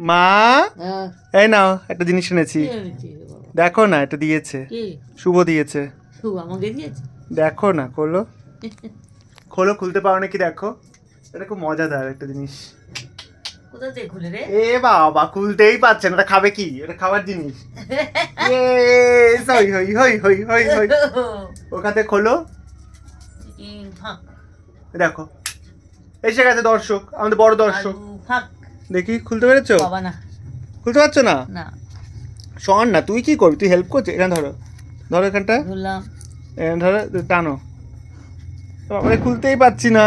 মা? এই নাও একটা জিনিস এনেছি? দেখো না এটা দিয়েছে। শুভ দিয়েছে। শুভ আমাকে দিয়েছে? দেখো না খোলো। খোলো খুলতে পারো নাকি দেখো? এটা খুব মজাদার একটা জিনিস। এ বাবা খুলতেই পারছে না এটা খাবে কি? এটা খাবার জিনিস। হই হই হই হই হই হই। ওখান খোলো। দেখো। এসে গেছে দর্শক আমাদের বড় দর্শক। ফাঁক। দেখি খুলতে পেরেছ? বাবা না। খুলতে পারছ না? না। শোন না তুই কি করবি? তুই হেল্প করছিস? এখানে ধরো। ধরো এখানটা। ধরলাম। এখানে ধরো টানো। বাবারে খুলতেই পারছি না।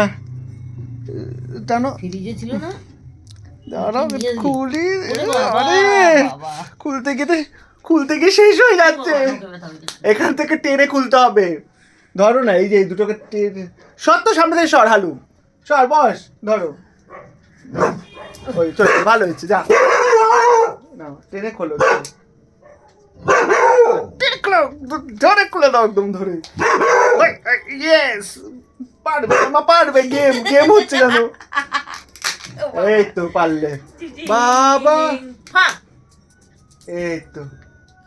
টানো। ফ্রিজে ছিল না? দাঁড়াও খুলি। আরে! বাবা। খুলতে গিয়ে খুলতে গিয়ে শেষ হয়ে যাচ্ছে। বাবা। এখান থেকে টেনে খুলতে হবে। ধরো না এই যে এই দুটোকে টেনে সর তো সামনে থেকে সর হালু। সর বস ধরো। ওই চল ভালো হয়েছে যা। নাও টেনে খোলো ধরে খুলে দাও একদম ধরে। ইয়েস পারবে মা পারবে গেম গেম হচ্ছে কেন এই তো পারলে। বাবা! ফাঁক এই তো।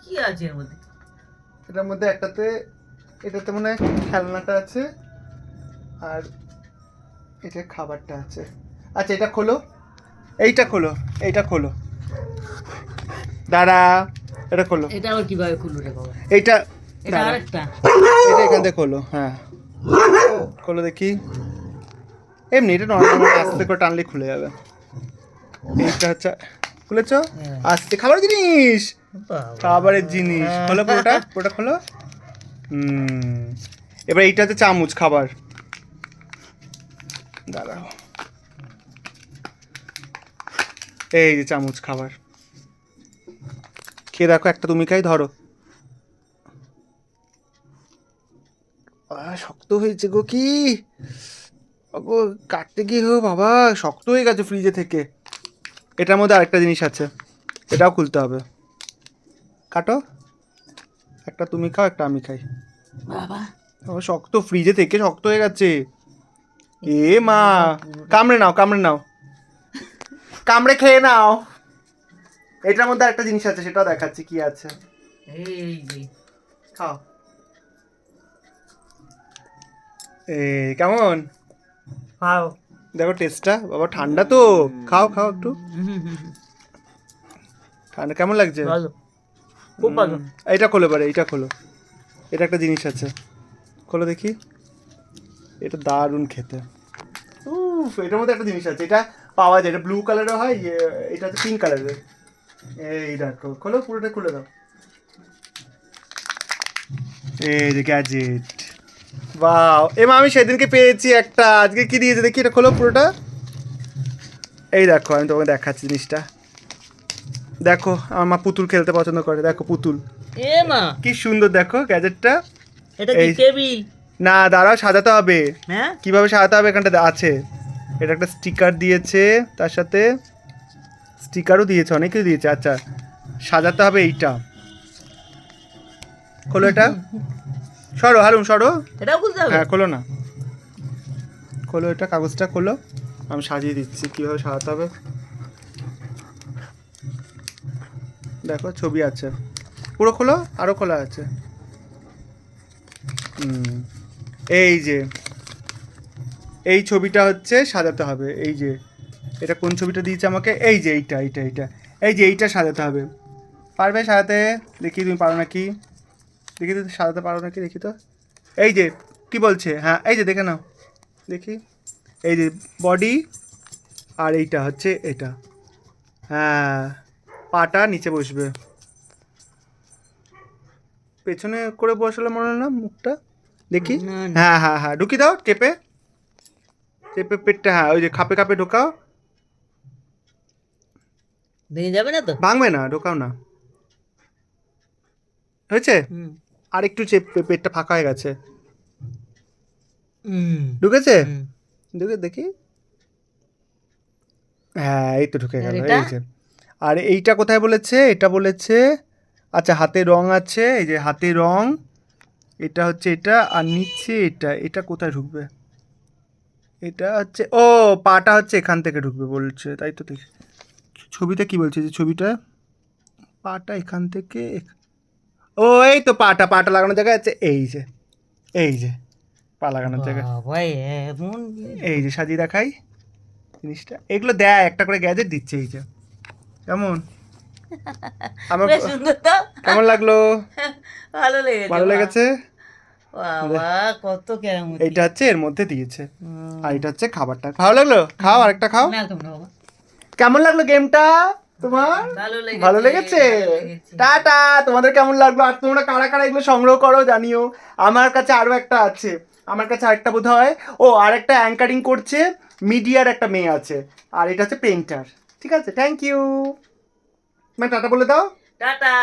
কি আছে এর মধ্যে? এটার মধ্যে একটাতে এটাতে মনে হয় খেলনাটা আছে আর এটা খাবারটা আছে। আচ্ছা এটা খোলো। এইটা খোলো এইটা খোলো। দাঁড়া এটা খোলো। এটা আবার কীভাবে খুলবো রে বাবা? এইটা এটা আরেকটা। এটা এখান থেকে খোলো হ্যাঁ। খোলো দেখি। এমনি এটা নর্মাল আস্তে করে টানলে খুলে যাবে। এইটা হচ্ছে খুলেছ? হ্যাঁ। আস্তে খাবার জিনিস! খাবারের জিনিস। খোলো পুরোটা পুরোটা খোলো। হুম। এবার এইটা হচ্ছে চামচ খাবার। দাঁড়াও। এই যে চামচ খাবার। খেয়ে দেখো একটা তুমি খাই ধরো। শক্ত হয়েছে গো কি? গো কাটতে গিয়ে হো বাবা শক্ত হয়ে গেছে ফ্রিজে থেকে। এটার মধ্যে আরেকটা জিনিস আছে এটাও খুলতে হবে। কাটো। একটা তুমি খাও একটা আমি খাই। বাবা। ও শক্ত ফ্রিজে থেকে শক্ত হয়ে গেছে। এ মা কামড়ে নাও কামড়ে নাও। কামড়ে খেয়ে নাও। এটার মধ্যে একটা জিনিস আছে সেটাও দেখাচ্ছি কি আছে। এই যে। খাও। এ কেমন? খাও। দেখো টেস্টটা বাবা ঠান্ডা তো। খাও খাও একটু। ঠান্ডা কেমন লাগছে? ভালো। খুব ভালো। হুম, এইটা খোলো পারে এইটা খোলো। এটা একটা জিনিস আছে। খোলো দেখি। এটা দারুণ খেতে। উফ এটার মধ্যে একটা জিনিস আছে। এটা পাওয়া যায়। এটা ব্লু কালারের হয় ইয়ে- এটা হচ্ছে পিঙ্ক কালারের এই দেখো খোলো পুরোটা খুলে দাও। এই যে গ্যাজেট বাও এমা আমি সেদিনকে পেয়েছি একটা আজকে কি দিয়েছে দেখি এটা খোলো পুরোটা। এই দেখো আমি তোমাকে দেখাচ্ছি জিনিসটা। দেখো আমার মা পুতুল খেলতে পছন্দ করে দেখো পুতুল। এ মা কি সুন্দর দেখো গ্যাজেটটা এটা কি টেবিল না দাঁড়াও সাজাতে হবে। হ্যাঁ? কীভাবে সাজাতে হবে এখানটা আছে। এটা একটা স্টিকার দিয়েছে তার সাথে স্টিকারও দিয়েছে অনেক কিছু দিয়েছে। আচ্ছা সাজাতে হবে এইটা। খোলো এটা। সরো হারুন সরো। এটাও খুলতে হবে? হ্যাঁ খোলো না। খোলো এটা কাগজটা খোলো। আমি সাজিয়ে দিচ্ছি কীভাবে সাজাতে হবে? দেখো ছবি আছে। পুরো খোলো? আরও খোলা আছে। এই যে। এই ছবিটা হচ্ছে সাজাতে হবে এই যে এটা কোন ছবিটা দিয়েছে আমাকে? এই যে এইটা এইটা এইটা। এই যে এইটা সাজাতে হবে। পারবে সাজাতে? দেখি তুমি পারো নাকি? দেখি তো সাজাতে পারো নাকি? দেখি তো। এই যে কি বলছে? হ্যাঁ এই যে দেখে নাও। দেখি। এই যে বডি আর এইটা হচ্ছে এটা। হ্যাঁ পাটা নিচে বসবে। পেছনে করে বসালে মনে হয় না মুখটা? দেখি। হ্যাঁ হ্যাঁ হ্যাঁ ঢুকি দাও টেপে টেপে পেটটা হ্যাঁ ওই যে খাপে খাপে ঢোকাও। ভেঙে যাবে না তো? ভাঙবে না ঢোকাও না। হয়েছে? আর একটু চেপ পেটটা ফাঁকা হয়ে গেছে। হুম। ঢুকেছে। ঢুকে দেখি। হ্যাঁ এই তো ঢুকে গেল? এই যে। আর এইটা কোথায় বলেছে? এটা বলেছে আচ্ছা হাতে রং আছে এই যে হাতে রং। এটা হচ্ছে এটা আর নিচে এটা এটা কোথায় ঢুকবে? এটা হচ্ছে ও পাটা হচ্ছে এখান থেকে ঢুকবে বলছে তাই তো দেখি। ছবিটা কি বলছে যে ছবিটা? পাটা এখান থেকে ও এই তো পাটা পাটা লাগানোর জায়গা আছে এই যে এই যে পা লাগানোর জায়গা। এই যে সাজিয়ে দেখাই জিনিসটা। এগুলো দেয় একটা করে গ্যাজেট দিচ্ছে এই যে। কেমন? আমার কেমন লাগল? ভালো লেগেছে ভালো লেগেছে? বাবা কত কেমন এইটা হচ্ছে এর মধ্যে দিয়েছে। আর এটা হচ্ছে খাবারটা। ভালো লাগল? খাও আরেকটা খাও। না তোমরা বাবা। কেমন লাগল গেমটা? তোমার? ভালো লেগেছে। টাটা তোমাদের কেমন লাগল? আর তোমরা কারা কারা এগুলো সংগ্রহ করো জানিও। আমার কাছে আরও একটা আছে। আমার কাছে আরেকটা বোধ হয় ও আরেকটা অ্যাঙ্কারিং করছে মিডিয়ার একটা মেয়ে আছে। আর এটা হচ্ছে পেন্টার ঠিক আছে? থ্যাংক ইউ মানে টাটা বলে দাও। টাটা।